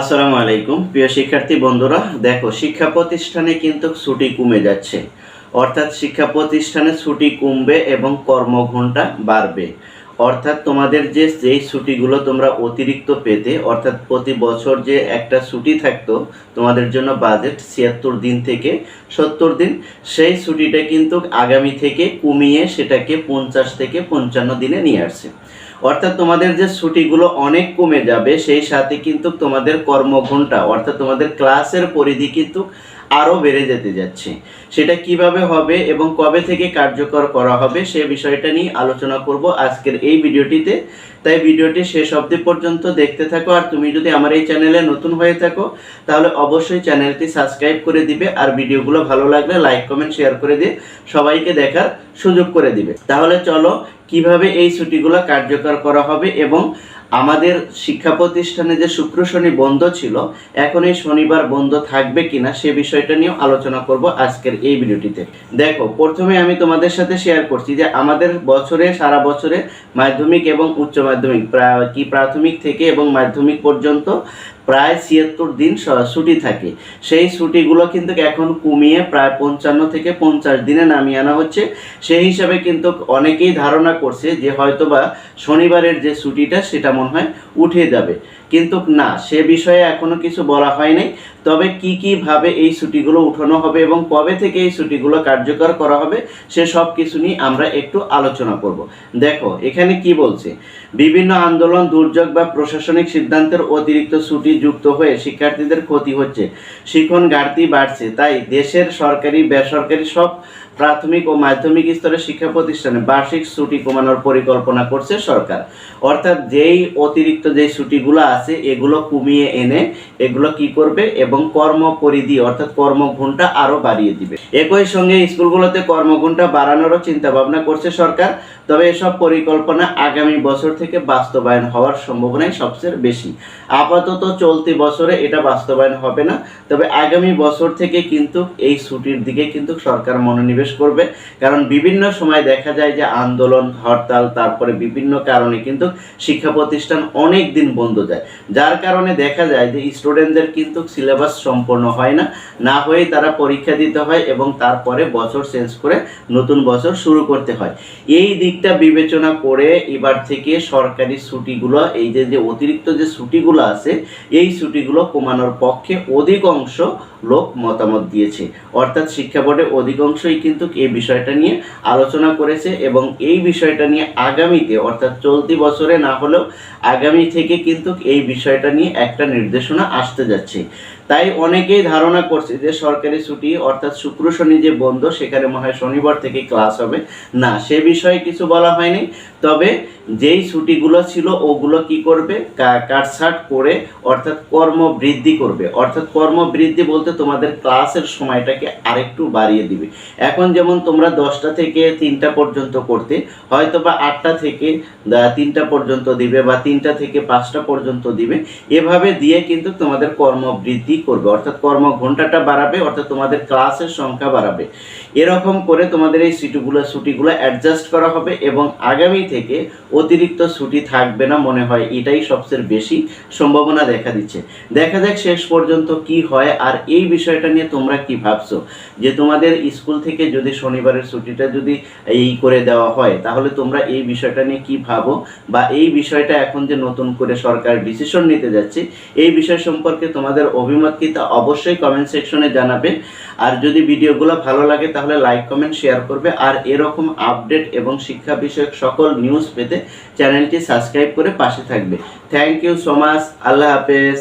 আসসালামু আলাইকুম। প্রিয় শিক্ষার্থী বন্ধুরা, দেখো, শিক্ষা প্রতিষ্ঠানে কিন্তু ছুটি কমে যাচ্ছে। অর্থাৎ শিক্ষা প্রতিষ্ঠানে ছুটি কমবে এবং কর্মঘণ্টা বাড়বে। অর্থাৎ তোমাদের যে, যেই ছুটিগুলো তোমরা অতিরিক্ত পেতে, অর্থাৎ প্রতি বছর যে একটা ছুটি থাকতো, তোমাদের জন্য বাজেট ছিয়াত্তর দিন থেকে সত্তর দিন, সেই ছুটিটা কিন্তু আগামী থেকে কমিয়ে সেটাকে পঞ্চাশ থেকে পঞ্চান্ন দিনে নিয়ে আসছে। অর্থাৎ তোমাদের যে ছুটিগুলো অনেক কমে যাবে, সেই সাথে কিন্তু তোমাদের কর্মঘণ্টা, অর্থাৎ তোমাদের ক্লাসের পরিধি কিন্তু আরও বেড়ে যেতে যাচ্ছে। সেটা কীভাবে হবে এবং কবে থেকে কার্যকর করা হবে, সে বিষয়টা নিয়ে আলোচনা করব আজকের এই ভিডিওটিতে। তাই ভিডিওটি শেষ অবধি পর্যন্ত দেখতে থাকো, আর তুমি যদি আমার এই চ্যানেলে নতুন হয়ে থাকো, তাহলে অবশ্যই চ্যানেলটি সাবস্ক্রাইব করে দিবে, আর ভিডিওগুলো ভালো লাগলে লাইক, কমেন্ট, শেয়ার করে দিয়ে সবাইকে দেখার সুযোগ করে দিবে। তাহলে চলো কীভাবে এই ছুটিগুলো কার্যকর করা হবে এবং আমাদের শিক্ষা প্রতিষ্ঠানে যে শুক্র শনি বন্ধ ছিল, এখন এই শনিবার বন্ধ থাকবে কিনা সে বিষয়টা নিয়েও আলোচনা করব আজকের এই ভিডিওটিতে। দেখো, প্রথমে আমি তোমাদের সাথে শেয়ার করছি যে আমাদের বছরে, সারা বছরে মাধ্যমিক এবং উচ্চ মাধ্যমিক কি প্রাথমিক থেকে এবং মাধ্যমিক পর্যন্ত প্রায় ছিয়াত্তর দিন ছুটি থাকে। সেই ছুটিগুলো কিন্তু এখন কমিয়ে প্রায় পঞ্চান্ন থেকে পঞ্চাশ দিনে নামিয়ে আনা হচ্ছে। সেই হিসাবে কিন্তু অনেকেই ধারণা করছে যে হয়তোবা শনিবারের যে ছুটিটা সেটা মনে হয়, উঠে যাবে। কিন্তু না, সে বিষয়ে এখনও কিছু বলা হয় নাই। তবে কি কি ভাবে এই ছুটিগুলো উঠানো হবে এবং কবে থেকে এই ছুটিগুলো কার্যকর করা হবে, সে সব কিছু নিয়ে আমরা একটু আলোচনা করব। দেখো, এখানে কি বলছে? বিভিন্ন আন্দোলন, দুর্যোগ বা প্রশাসনিক সিদ্ধান্তের অতিরিক্ত ছুটি যুক্ত হয়ে শিক্ষার্থীদের ক্ষতি হচ্ছে। শিক্ষণ ঘাটতি বাড়ছে, তাই দেশের সরকারি, বেসরকারি সব প্রাথমিক ও মাধ্যমিক স্তরের শিক্ষা প্রতিষ্ঠানে বার্ষিক ছুটি কমানোর পরিকল্পনা করছে সরকার। অর্থাৎ যেই অতিরিক্ত যে ছুটিগুলো আছে, এগুলো কমিয়ে এনে এগুলো কি করবে এবং কর্ম পরিধি অর্থাৎ কর্মঘণ্টা আরও বাড়িয়ে দিবে। একই সঙ্গে স্কুলগুলোতে কর্মঘণ্টা বাড়ানোরও চিন্তা ভাবনা করছে সরকার। তবে এসব পরিকল্পনা আগামী বছর থেকে বাস্তবায়ন হওয়ার সম্ভাবনাই সবচেয়ে বেশি। আপাতত চলতি বছরে এটা বাস্তবায়ন হবে না। তবে আগামী বছর থেকে কিন্তু এই ছুটির দিকে কিন্তু সরকার মনোনিবেশ করবে। কারণ বিভিন্ন সময় দেখা যায় যে আন্দোলন, হরতাল, তারপরে বিভিন্ন কারণে কিন্তু শিক্ষা প্রতিষ্ঠান অনেক দিন বন্ধ যায়। যার কারণে দেখা যায় যে স্টুডেন্টদের কিন্তু সিলেবাস সম্পূর্ণ হয় না। না হয়ে তারা পরীক্ষা দিতে হয় এবং তারপরে বছর চেঞ্জ করে নতুন বছর শুরু করতে হয়। এই দিকটা বিবেচনা করে এবার থেকে সরকারি ছুটিগুলো, এই যে যে অতিরিক্ত যে ছুটিগুলো আছে, এই ছুটিগুলো কমানোর পক্ষে অধিকাংশ লোক মতামত দিয়েছে। অর্থাৎ শিক্ষা বোর্ডে অধিকাংশই কিন্তু এই বিষয়টা নিয়ে আলোচনা করেছে এবং এই বিষয়টা নিয়ে আগামীতে, অর্থাৎ চলতি বছরে না হলেও আগামী থেকে কিন্তু এই বিষয়টা নিয়ে একটা নির্দেশনা আসতে যাচ্ছে। তাই অনেকেই ধারণা করছে যে সরকারি ছুটি অর্থাৎ শুক্র শনি যে বন্ধ, সেখানে মনে হয় শনিবার থেকে ক্লাস হবে। না, সে বিষয়ে কিছু বলা হয়নি। তবে যেই ছুটিগুলো ছিল, ওগুলো কি করবে? কাটছাট করে অর্থাৎ কর্ম বৃদ্ধি করবে। অর্থাৎ কর্ম বৃদ্ধি বলতে তোমাদের ক্লাসের সময়টাকে আরেকটু বাড়িয়ে দিবে। এখন যেমন তোমরা দশটা থেকে তিনটা পর্যন্ত করতে হয়তো বা আটটা থেকে তিনটা পর্যন্ত দিবে বা তিনটা থেকে পাঁচটা পর্যন্ত দিবে। এভাবে দিয়ে কিন্তু তোমাদের কর্ম বৃদ্ধি করবে? অর্থাৎ কর্ম ঘন্টাটা বাড়াবে, অর্থাৎ তোমাদের ক্লাসের সংখ্যা বাড়াবে। এরকম করে তোমাদের এই ছুটিগুলো ছুটিগুলো অ্যাডজাস্ট করা হবে এবং আগামী থেকে অতিরিক্ত ছুটি থাকবে না মনে হয়। এটাই সবচেয়ে বেশি সম্ভাবনা দেখা দিচ্ছে। দেখা যাক শেষ পর্যন্ত কি হয় আর এই বিষয়টা নিয়ে তোমরা কি ভাবছ? যে তোমাদের স্কুল থেকে যদি শনিবারের ছুটিটা যদি এই করে দেওয়া হয়, তাহলে তোমরা এই বিষয়টা নিয়ে কি ভাবো? বা এই বিষয়টা এখন যে নতুন করে সরকার ডিসিশন নিতে যাচ্ছে, এই বিষয় সম্পর্কে তোমাদের অভিমত কি তা অবশ্যই কমেন্ট সেকশনে জানাবে। আর যদি ভিডিওগুলো ভালো লাগে, তাহলে লাইক কমেন্ট শেয়ার করবে। আর এরকম আপডেট এবং শিক্ষা বিষয়ক সকল নিউজ পেতে চ্যানেলটি সাবস্ক্রাইব করে পাশে থাকবে। থ্যাংক ইউ সো মাচ আল্লাহ হাফেজ।